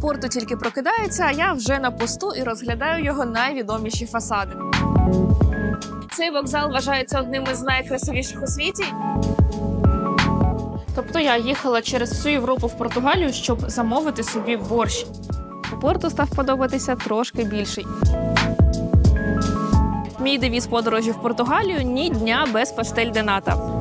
Порту тільки прокидається, а я вже на посту і розглядаю його найвідоміші фасади. Цей вокзал вважається одним із найкрасивіших у світі. Тобто я їхала через всю Європу в Португалію, щоб замовити собі борщ. У порту став подобатися трошки більший. Мій девіз подорожі в Португалію ні дня без пастель дената.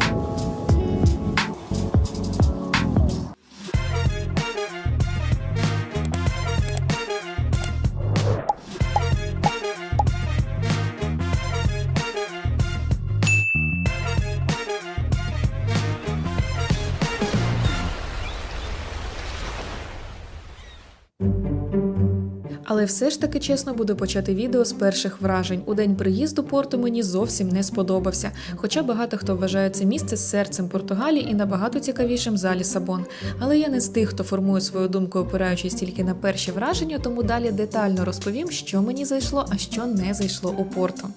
Все ж таки чесно буду почати відео з перших вражень. У день приїзду порту мені зовсім не сподобався. Хоча багато хто вважає це місце серцем Португалії і набагато цікавішим за Лісабон. Але я не з тих, хто формує свою думку, опираючись тільки на перші враження, тому далі детально розповім, що мені зайшло, а що не зайшло у порту.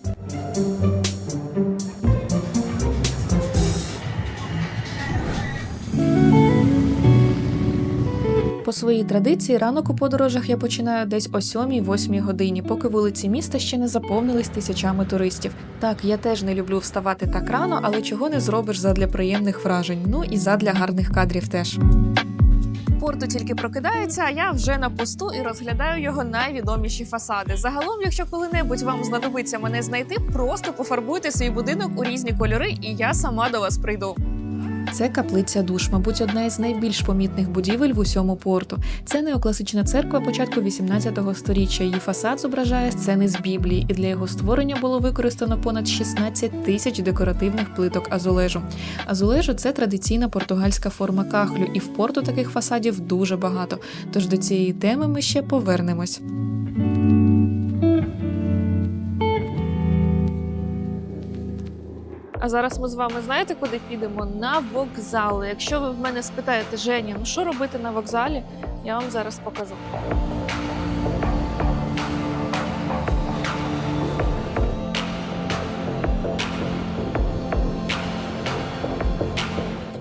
По своїй традиції ранок у подорожах я починаю десь о 7-8 годині, поки вулиці міста ще не заповнились тисячами туристів. Так, я теж не люблю вставати так рано, але чого не зробиш задля приємних вражень. Ну і задля гарних кадрів теж. Порту тільки прокидається, а я вже на посту і розглядаю його найвідоміші фасади. Загалом, якщо коли-небудь вам знадобиться мене знайти, просто пофарбуйте свій будинок у різні кольори, і я сама до вас прийду. Це каплиця душ, мабуть, одна із найбільш помітних будівель в усьому порту. Це неокласична церква початку 18 століття. Її фасад зображає сцени з Біблії, і для його створення було використано понад 16 тисяч декоративних плиток азулежу. Азулежу це традиційна португальська форма кахлю, і в порту таких фасадів дуже багато. Тож до цієї теми ми ще повернемось. Зараз ми з вами знаєте, куди підемо? На вокзал. Якщо ви в мене спитаєте, Женя, ну що робити на вокзалі, я вам зараз покажу.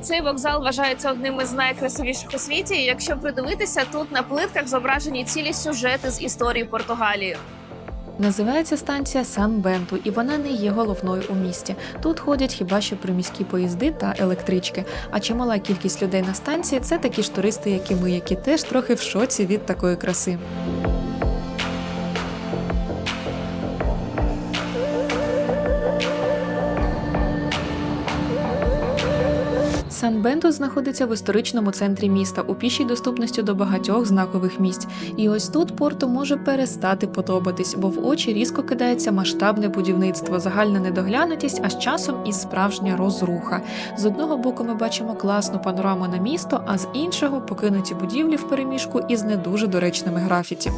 Цей вокзал вважається одним із найкрасивіших у світі. Якщо придивитися, тут на плитках зображені цілі сюжети з історії Португалії. Називається станція Сан Бенту, і вона не є головною у місті. Тут ходять хіба що приміські поїзди та електрички. А чимала кількість людей на станції це такі ж туристи, як і ми, які теж трохи в шоці від такої краси. Сан Бенто знаходиться в історичному центрі міста у пішій доступності до багатьох знакових місць. І ось тут порту може перестати подобатись, бо в очі різко кидається масштабне будівництво, загальна недоглянутість, а з часом і справжня розруха. З одного боку ми бачимо класну панораму на місто, а з іншого покинуті будівлі в переміжку із не дуже доречними графіті.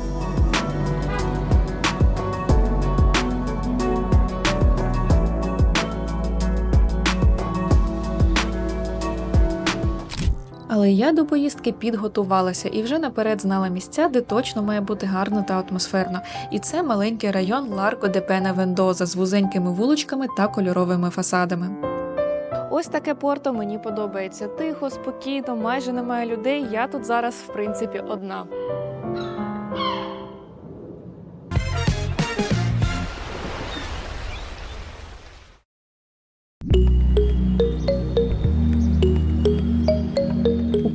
Я до поїздки підготувалася і вже наперед знала місця, де точно має бути гарно та атмосферно. І це маленький район Ларко де Пена Вендоза з вузенькими вуличками та кольоровими фасадами. Ось таке порто мені подобається. Тихо, спокійно, майже немає людей. Я тут зараз, в принципі, одна.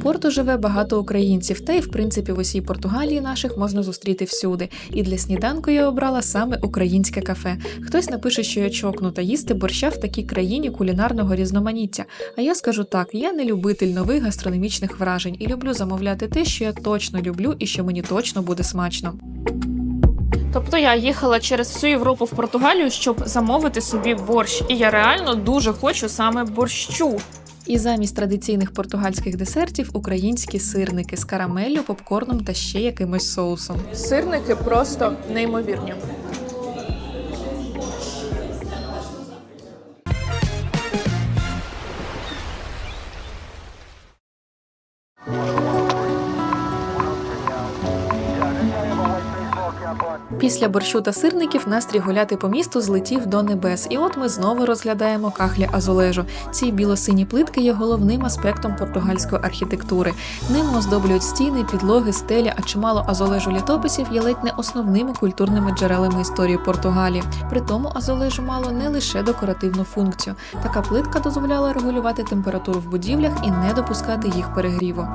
Порту живе багато українців, та й в принципі в усій Португалії наших можна зустріти всюди. І для сніданку я обрала саме українське кафе. Хтось напише, що я чокнута їсти борща в такій країні кулінарного різноманіття. А я скажу так: я не любитель нових гастрономічних вражень і люблю замовляти те, що я точно люблю і що мені точно буде смачно. Тобто я їхала через всю Європу в Португалію, щоб замовити собі борщ. І я реально дуже хочу саме борщу. І замість традиційних португальських десертів українські сирники з карамеллю, попкорном та ще якимось соусом. Сирники просто неймовірні. Після борщу та сирників настрій гуляти по місту злетів до небес, і от ми знову розглядаємо кахлі Азулежу. Ці білосині плитки є головним аспектом португальської архітектури. Ними оздоблюють стіни, підлоги, стелі, а чимало азолежу літописів є ледь не основними культурними джерелами історії Португалії. При тому азолежу мало не лише декоративну функцію. Така плитка дозволяла регулювати температуру в будівлях і не допускати їх перегріву.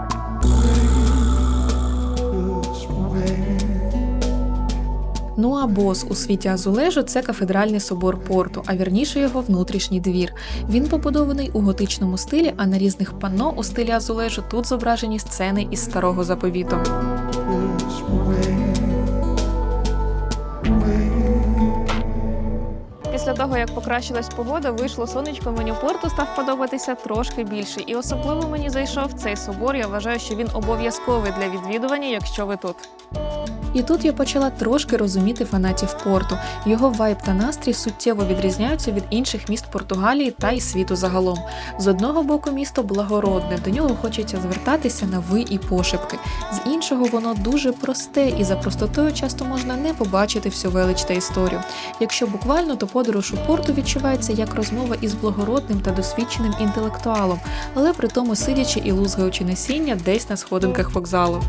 Ну а бос у світі Азулежу це кафедральний собор порту, а вірніше його внутрішній двір. Він побудований у готичному стилі, а на різних панно у стилі Азулежу тут зображені сцени із старого заповіту. Після того, як покращилась погода, вийшло сонечко, меню порту став подобатися трошки більше. І особливо мені зайшов цей собор. Я вважаю, що він обов'язковий для відвідування, якщо ви тут. І тут я почала трошки розуміти фанатів порту. Його вайб та настрій суттєво відрізняються від інших міст Португалії та й світу загалом. З одного боку, місто благородне, до нього хочеться звертатися на ви і пошепки. З іншого, воно дуже просте, і за простотою часто можна не побачити всю велич та історію. Якщо буквально, то подорож у порту відчувається як розмова із благородним та досвідченим інтелектуалом, але при тому сидячи і лузгаючи насіння десь на сходинках вокзалу.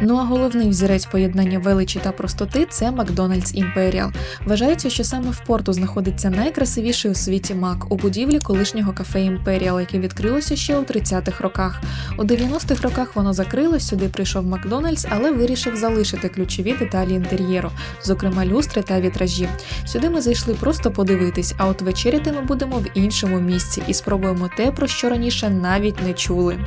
Ну а головний взірець поєднання величі та простоти це Макдональдс Імперіал. Вважається, що саме в порту знаходиться найкрасивіший у світі мак у будівлі колишнього кафе Імперіал, яке відкрилося ще у 30-х роках. У 90-х роках воно закрилось, сюди прийшов Макдональдс, але вирішив залишити ключові деталі інтер'єру, зокрема люстри та вітражі. Сюди ми зайшли просто подивитись, а от вечеряти ми будемо в іншому місці і спробуємо те, про що раніше навіть не чули.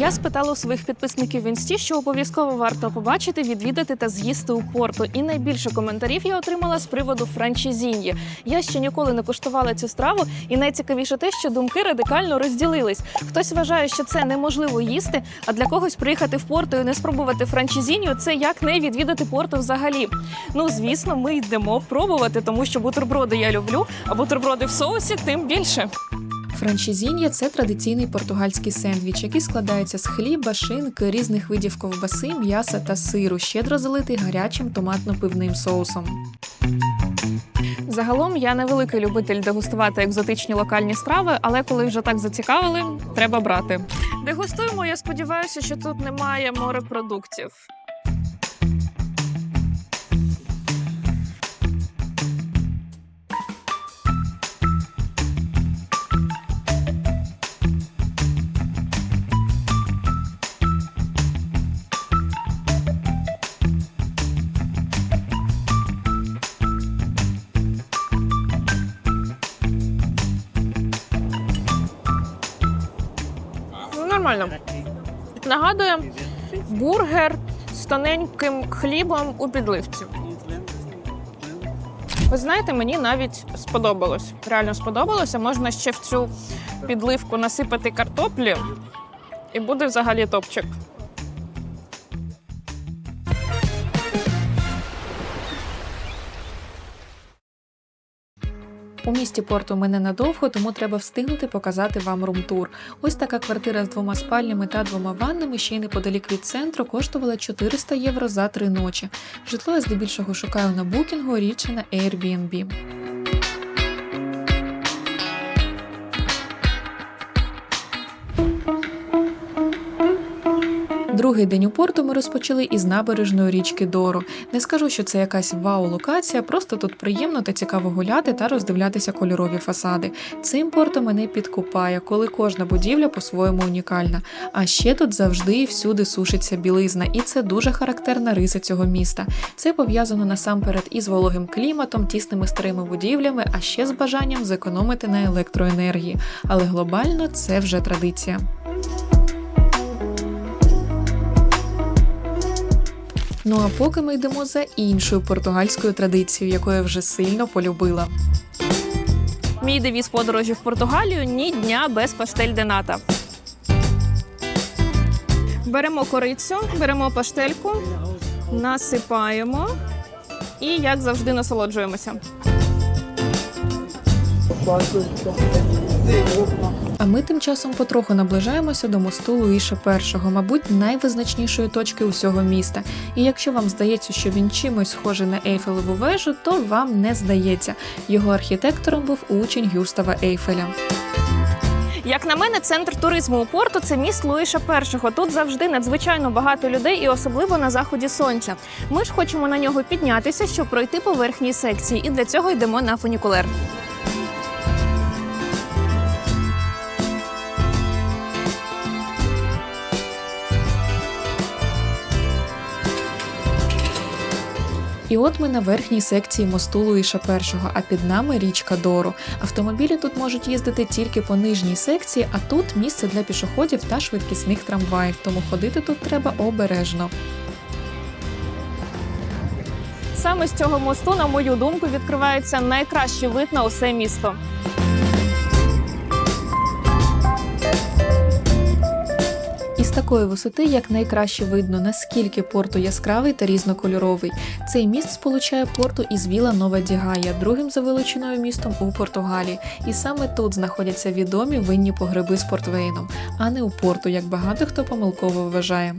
Я спитала у своїх підписників в інсті, що обов'язково варто побачити, відвідати та з'їсти у порту. І найбільше коментарів я отримала з приводу франчизіньї. Я ще ніколи не куштувала цю страву, і найцікавіше те, що думки радикально розділились. Хтось вважає, що це неможливо їсти, а для когось приїхати в порту і не спробувати франчизінню це як не відвідати порту взагалі. Ну звісно, ми йдемо пробувати, тому що бутерброди я люблю, а бутерброди в соусі тим більше. Франчізіння це традиційний португальський сендвіч, який складається з хліба, шинки, різних видів ковбаси, м'яса та сиру, щедро залитий гарячим томатно-пивним соусом. Загалом я не великий любитель дегустувати екзотичні локальні страви, але коли вже так зацікавили, треба брати. Дегустуємо. Я сподіваюся, що тут немає морепродуктів. Нормально. Нагадує бургер з тоненьким хлібом у підливці. Ви знаєте, мені навіть сподобалось. Реально сподобалося. Можна ще в цю підливку насипати картоплі, і буде взагалі топчик. У місті порту ми ненадовго, тому треба встигнути показати вам румтур. Ось така квартира з двома спальнями та двома ваннами, ще й неподалік від центру, коштувала 400 євро за три ночі. Житло я здебільшого шукаю на букінгу, рідше на Airbnb. Другий день у порту ми розпочали із набережної річки Дору. Не скажу, що це якась вау-локація, просто тут приємно та цікаво гуляти та роздивлятися кольорові фасади. Цим портом мене підкупає, коли кожна будівля по-своєму унікальна. А ще тут завжди і всюди сушиться білизна, і це дуже характерна риса цього міста. Це пов'язано насамперед із вологим кліматом, тісними старими будівлями, а ще з бажанням зекономити на електроенергії. Але глобально це вже традиція. Ну а поки ми йдемо за іншою португальською традицією, яку я вже сильно полюбила. Мій девіз подорожі в Португалію ні дня без паштель де ната. Беремо корицю, беремо паштельку, насипаємо і, як завжди, насолоджуємося. А ми тим часом потроху наближаємося до мосту Луїша І, мабуть, найвизначнішої точки усього міста. І якщо вам здається, що він чимось схожий на Ейфелеву вежу, то вам не здається. Його архітектором був учень Гюстава Ейфеля. Як на мене, центр туризму у порту це міст Луїша І. Тут завжди надзвичайно багато людей, і особливо на заході сонця. Ми ж хочемо на нього піднятися, щоб пройти по верхній секції, і для цього йдемо на фунікулер. І от ми на верхній секції мосту Луїша І, а під нами річка Дору. Автомобілі тут можуть їздити тільки по нижній секції, а тут місце для пішоходів та швидкісних трамваїв, тому ходити тут треба обережно. Саме з цього мосту, на мою думку, відкривається найкращий вид на усе місто. Із такої висоти як найкраще видно, наскільки порту яскравий та різнокольоровий. Цей міст сполучає порту із Віла Нова Дігая, другим за величиною містом у Португалії. І саме тут знаходяться відомі винні погреби з портвейном, а не у порту, як багато хто помилково вважає.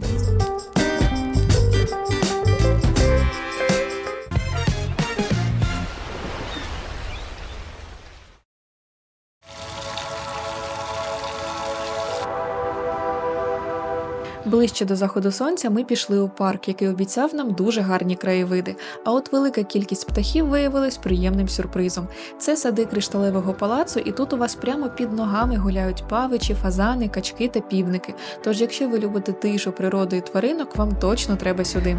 Ближче до заходу сонця ми пішли у парк, який обіцяв нам дуже гарні краєвиди. А от велика кількість птахів виявилась приємним сюрпризом. Це сади кришталевого палацу, і тут у вас прямо під ногами гуляють павичі, фазани, качки та півники. Тож, якщо ви любите тишу, природу і тваринок, вам точно треба сюди.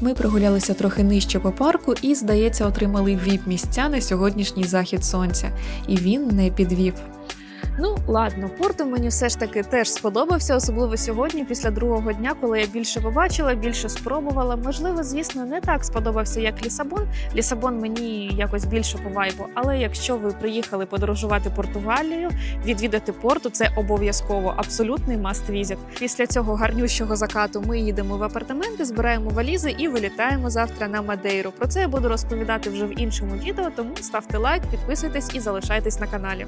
Ми прогулялися трохи нижче по парку і, здається, отримали віп місця на сьогоднішній захід сонця. І він не підвів. Ну ладно, порту мені все ж таки теж сподобався, особливо сьогодні, після другого дня, коли я більше побачила, більше спробувала. Можливо, звісно, не так сподобався, як Лісабон. Лісабон мені якось більше по вайбу. Але якщо ви приїхали подорожувати Португалію, відвідати порту, це обов'язково абсолютний маст візит. Після цього гарнющого закату ми їдемо в апартаменти, збираємо валізи і вилітаємо завтра на Мадейру. Про це я буду розповідати вже в іншому відео. Тому ставте лайк, підписуйтесь і залишайтесь на каналі.